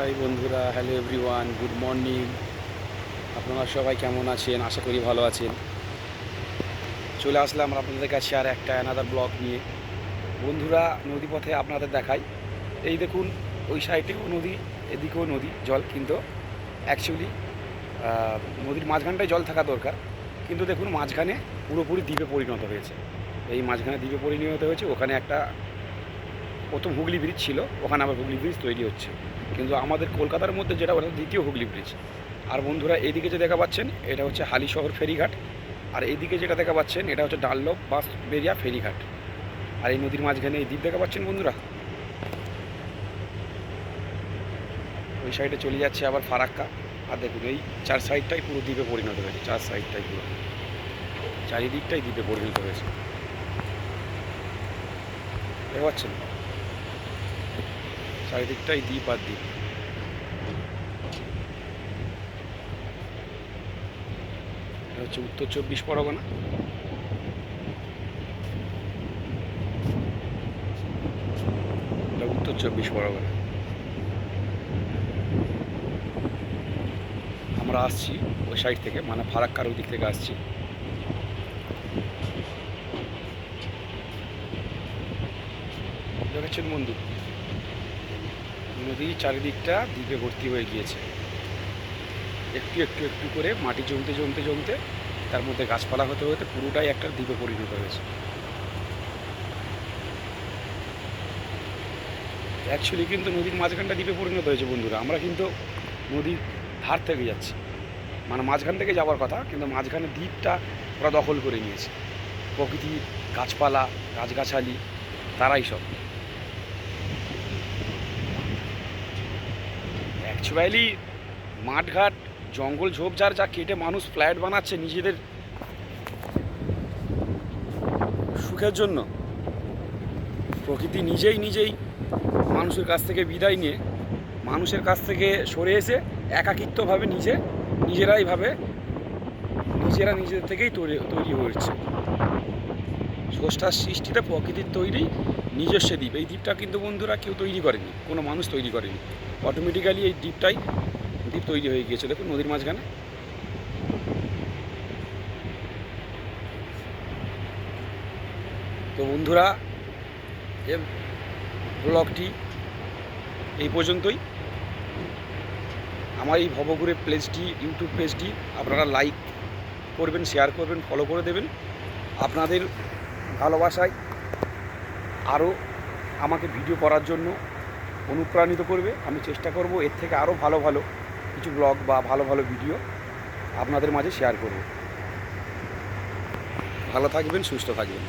High বন্ধুরা hello everyone good morning আপনারা সবাই কেমন আছেন? আশা করি ভালো আছেন। চলে আসলাম আপনাদের কাছে আর একটা অ্যানাদার ব্লগ নিয়ে। বন্ধুরা, নদীপথে আপনাদের দেখাই। এই দেখুন, ওই সাইডেও নদী, এদিকেও নদী, জল কিন্তু অ্যাকচুয়ালি নদীর মাঝখানটায় জল থাকা দরকার। কিন্তু দেখুন, মাঝখানে পুরোপুরি দ্বীপে পরিণত হয়েছে। এই মাঝখানে দ্বীপে পরিণত হয়েছে, ওখানে একটা প্রথম হুগলি ব্রিজ ছিল, ওখানে আবার হুগলি ব্রিজ তৈরি হচ্ছে। কিন্তু আমাদের কলকাতার মধ্যে যেটা ওটা দ্বিতীয় হুগলি ব্রিজ। আর বন্ধুরা এইদিকে যে দেখা পাচ্ছেন, এটা হচ্ছে হালিশহর ফেরিঘাট। আর এইদিকে যেটা দেখা পাচ্ছেন, এটা হচ্ছে ডাল্লভ বাস বেরিয়া ফেরিঘাট। আর এই নদীর মাঝখানে এই দ্বীপ দেখা পাচ্ছেন বন্ধুরা? ওই সাইডে চলে যাচ্ছে আবার ফারাক্কা। আর দেখুন, এই চার সাইডটাই পুরো দ্বীপে পরিণত হয়েছে, চার সাইডটাই পুরো। চারিদিকটাই দ্বীপে পরিণত হয়েছে। দেখতে পাচ্ছেন? চারিদিকটাই দ্বীপ আর দ্বীপ। এটা হচ্ছে উত্তর চব্বিশ পরগনা। এটা উত্তর চব্বিশ পরগনা। আমরা আসছি ওই সাইড থেকে মানে ফারাক্কার ওই দিক থেকে আসছি। দেখেছেন বন্ধু? নদীর চারিদিকটা দ্বীপে ভর্তি হয়ে গিয়েছে। একটু একটু একটু করে মাটি জমতে জমতে জমতে তার মধ্যে গাছপালা হতে হতে পুরোটাই একটা দ্বীপে পরিণত হয়েছে। অ্যাকচুয়ালি কিন্তু নদীর মাঝখানটা দ্বীপে পরিণত হয়েছে বন্ধুরা। আমরা কিন্তু নদীর ধার থেকে যাচ্ছি। মানে মাঝখান থেকে যাওয়ার কথা, কিন্তু মাঝখানে দ্বীপটা ওরা দখল করে নিয়েছে। প্রকৃতির গাছপালা, গাছগাছালি, তারাই সব। অ্যাকচুয়ালি মাঠঘাট, জঙ্গল ঝোপঝাড় যা কেটে মানুষ ফ্ল্যাট বানাচ্ছে নিজেদের সুখের জন্য। প্রকৃতি নিজেই নিজেই মানুষের কাছ থেকে বিদায় নিয়ে, মানুষের কাছ থেকে সরে এসে একাকিত্বভাবে নিজে নিজেরাইভাবে নিজেরা নিজেদের থেকেই তৈরি তৈরি হয়েছে। স্রষ্টার সৃষ্টিটা প্রকৃতির তৈরি, নিজস্ব দ্বীপ। এই দ্বীপটা কিন্তু বন্ধুরা কেউ তৈরি করেনি, কোনো মানুষ তৈরি করেনি। অটোমেটিক্যালি এই দ্বীপটাই, দ্বীপ তৈরি হয়ে গিয়েছে। দেখুন নদীর মাঝখানে। তো বন্ধুরা, এ ব্লগটি এই পর্যন্তই। আমার এই ভবঘুরে পেজটি, ইউটিউব পেজটি, আপনারা লাইক করবেন শেয়ার করবেন ফলো করে দেবেন। আপনাদের ভালোবাসায় আরও আমাকে ভিডিও করার জন্য অনুপ্রাণিত করবে। আমি চেষ্টা করব এর থেকে আরও ভালো ভালো কিছু ব্লগ বা ভালো ভালো ভিডিও আপনাদের মাঝে শেয়ার করব। ভালো থাকবেন, সুস্থ থাকবেন।